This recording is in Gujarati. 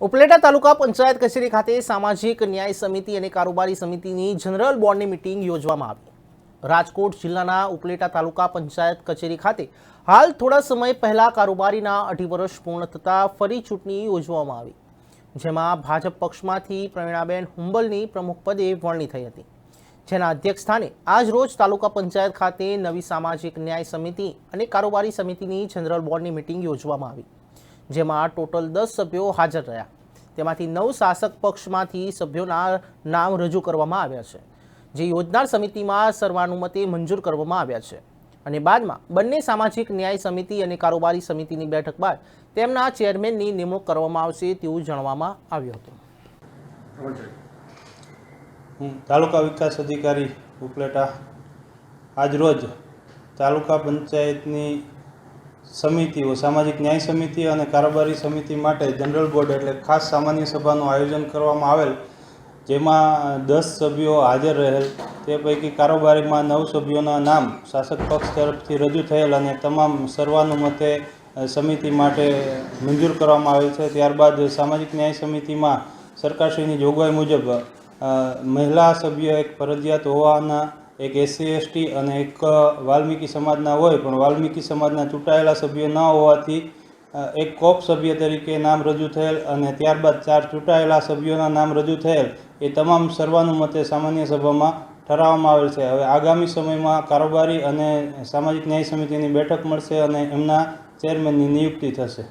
ઉપલેટા તાલુકા પંચાયત કચેરી ખાતે સામાજિક ન્યાય સમિતિ અને કારોબારી સમિતિની જનરલ બોર્ડની મિટિંગ યોજવામાં આવી. રાજકોટ જિલ્લાના ઉપલેટા તાલુકા પંચાયત કચેરી ખાતે હાલ થોડા સમય પહેલા કારોબારીના અઢી વર્ષ પૂર્ણ થતાં ફરી ચૂંટણી યોજવામાં આવી, જેમાં ભાજપ પક્ષમાંથી પ્રવીણાબેન હુંબલની પ્રમુખ પદે વરણી થઈ હતી. જેના અધ્યક્ષ સ્થાને આજ રોજ તાલુકા પંચાયત ખાતે નવી સામાજિક ન્યાય સમિતિ અને કારોબારી સમિતિની જનરલ બોર્ડની મિટિંગ યોજવામાં આવી. જેમાં ટોટલ દસ સભ્યો હાજર રહ્યા. તેમાંથી નવ શાસક પક્ષમાંથી સભ્યોના નામ રજૂ કરવામાં આવ્યા છે, જે યોજનાર સમિતિમાં સર્વાનુમતે મંજૂર કરવામાં આવ્યા છે. અને બાદમાં બંને સામાજિક ન્યાય સમિતિ અને કારોબારી સમિતિની બેઠક બાદ તેમના ચેરમેનની નિમણૂક કરવામાં આવશે તેવું જણાવવામાં આવ્યું હતું. હું તાલુકા વિકાસ અધિકારી ઉપલેટા. આજરોજ તાલુકા પંચાયતની સમિતિઓ, સામાજિક ન્યાય સમિતિ અને કારોબારી સમિતિ માટે જનરલ બોર્ડ એટલે ખાસ સામાન્ય સભાનું આયોજન કરવામાં આવેલ, જેમાં દસ સભ્યો હાજર રહેલ. તે પૈકી કારોબારીમાં નવ સભ્યોના નામ શાસક પક્ષ તરફથી રજૂ થયેલ અને તમામ સર્વાનુમતે સમિતિ માટે મંજૂર કરવામાં આવેલ છે. ત્યારબાદ સામાજિક ન્યાય સમિતિમાં સરકારશ્રીની જોગવાઈ મુજબ મહિલા સભ્ય એક ફરજિયાત હોવાના એક એસસી, એસટી અને એક વાલ્મીકી સમાજના હોય, પણ વાલ્મીકી સમાજના ચૂંટાયેલા સભ્યો ન હોવાથી એક કોપ સભ્ય તરીકે નામ રજૂ થયેલ અને ત્યારબાદ ચાર ચૂંટાયેલા સભ્યોના નામ રજૂ થયેલ, એ તમામ સર્વાનુમતે સામાન્ય સભામાં ઠરાવવામાં આવેલ છે. હવે આગામી સમયમાં કારોબારી અને સામાજિક ન્યાય સમિતિની બેઠક મળશે અને એમના ચેરમેનની નિયુક્તિ થશે.